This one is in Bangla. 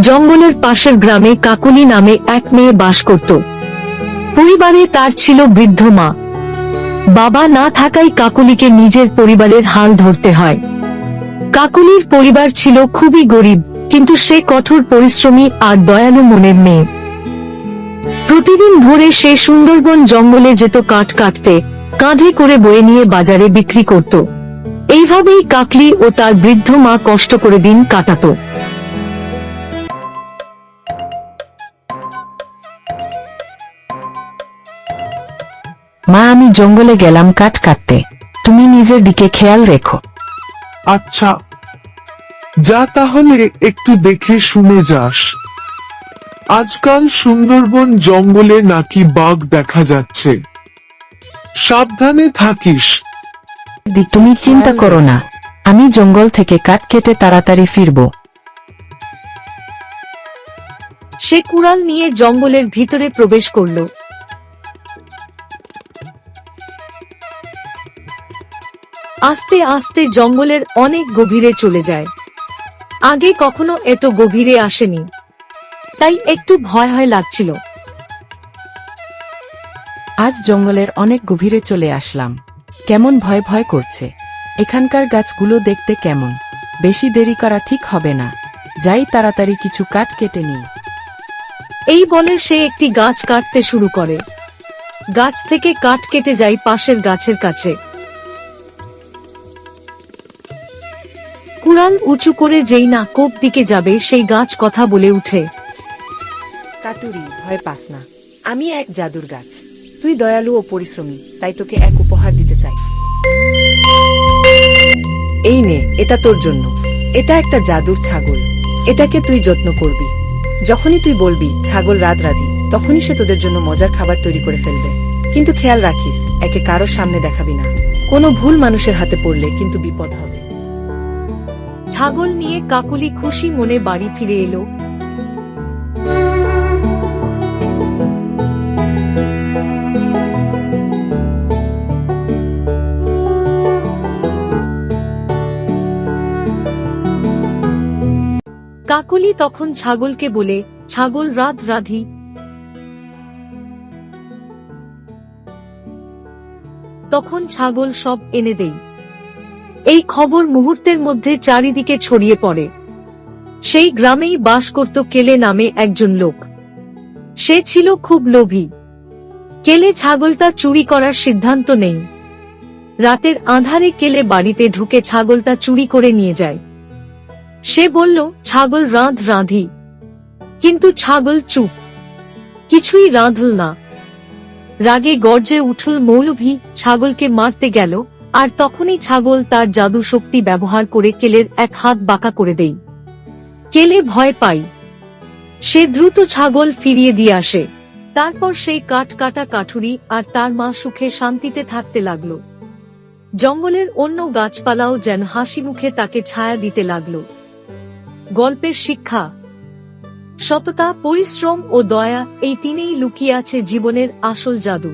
জঙ্গলের পাশের গ্রামে কাকুলি নামে এক মেয়ে বাস করত। পরিবারে তার ছিল বৃদ্ধ মা। বাবা না থাকায় কাকুলিকে নিজের পরিবারের হাল ধরতে হয়। কাকুলির পরিবার ছিল খুবই গরিব, কিন্তু সে কঠোর পরিশ্রমী আর দয়ালু মনের মেয়ে। প্রতিদিন ভোরে সে সুন্দরবন জঙ্গলে যেত কাঠ কাটতে, কাঁধে করে বয়ে নিয়ে বাজারে বিক্রি করত। এইভাবেই কাকলি ও তার বৃদ্ধ মা কষ্ট করে দিন কাটাতো। মা আমি জঙ্গলে গেলাম কাঠ কাটতে। তুমি নিজের দিকে খেয়াল রেখো। আচ্ছা যা তাহলে একটু দেখে শুনে যাস। আজকাল সুন্দরবন জঙ্গলে নাকি বাঘ দেখা যাচ্ছে। সাবধানে থাকিস। তুমি চিন্তা করো না। আমি জঙ্গল থেকে কাঠ কেটে তাড়াতাড়ি ফিরবো। সে কুড়াল নিয়ে জঙ্গলের ভিতরে প্রবেশ করল। আস্তে আস্তে জঙ্গলের অনেক গভীরে চলে যায়। আগে কখনো এত গভীরে আসেনি। তাই একটু ভয় ভয় লাগছিল। আজ জঙ্গলের অনেক গভীরে চলে আসলাম। কেমন ভয় ভয় করছে। এখানকার গাছগুলো দেখতে কেমন। বেশি দেরি করা ঠিক হবে না। যাই তাড়াতাড়ি কিছু কাঠ কেটে নিই। এই বলে সে একটি গাছ কাটতে শুরু করে। গাছ থেকে কাঠ কেটে যায় পাশের গাছের কাছে। কুড়াল উঁচু করে যেই না কোপ দিকে যাবে, সেই গাছ কথা বলে উঠে। কাটুরি ভয় পাস না। আমি এক জাদুর গাছ। তুই দয়ালু ও পরিশ্রমী, তাই তোকে এক উপহার দিতে চাই। এই নে, এটা তোর জন্য। এটা একটা জাদুর ছাগল। এটাকে তুই যত্ন করবি। যখনই তুই বলবি, ছাগল রাত রাধি তখনই সে তোদের জন্য মজার খাবার তৈরি করে ফেলবে। কিন্তু খেয়াল রাখিস, একে কারোর সামনে দেখাবি না। কোনো ভুল মানুষের হাতে পড়লে কিন্তু বিপদ হবে। ছাগল নিয়ে কাকুলি খুশি মনে বাড়ি ফিরে এলো। কাকলি তখন ছাগলকে বলে, ছাগল রাত রাধি। তখন ছাগল সব এনে দেই এই খবর মুহূর্তের মধ্যে চারিদিকে ছড়িয়ে পড়ে। সেই গ্রামেই বাস করত কেলে নামে একজন লোক। সে ছিল খুব লোভী। কেলে ছাগলটা চুরি করার সিদ্ধান্ত নেই। রাতের আধারে কেলে বাড়িতে ঢুকে ছাগলটা চুরি করে নিয়ে যায়। সে বলল, ছাগল রাঁধ, রাঁধি। কিন্তু ছাগল চুপ। কিছুই রাঁধল না। রাগে গর্জে উঠল মৌলভী, ছাগলকে মারতে গেল। আর তখনই ছাগল তার জাদু শক্তি ব্যবহার করে কেলের এক হাত বাঁকা করে দেই কেলে ভয় পাই সে দ্রুত ছাগল ফিরিয়ে দিয়ে আসে। তারপর সেই কাঠ কাটা কাঠুরি আর তার মা সুখে শান্তিতে থাকতে লাগল। জঙ্গলের অন্য গাছপালাও যেন হাসি মুখে তাকে ছায়া দিতে লাগল। গল্পের শিক্ষা। সততা, পরিশ্রম ও দয়া এই তিনেই লুকিয়ে আছে জীবনের আসল জাদু।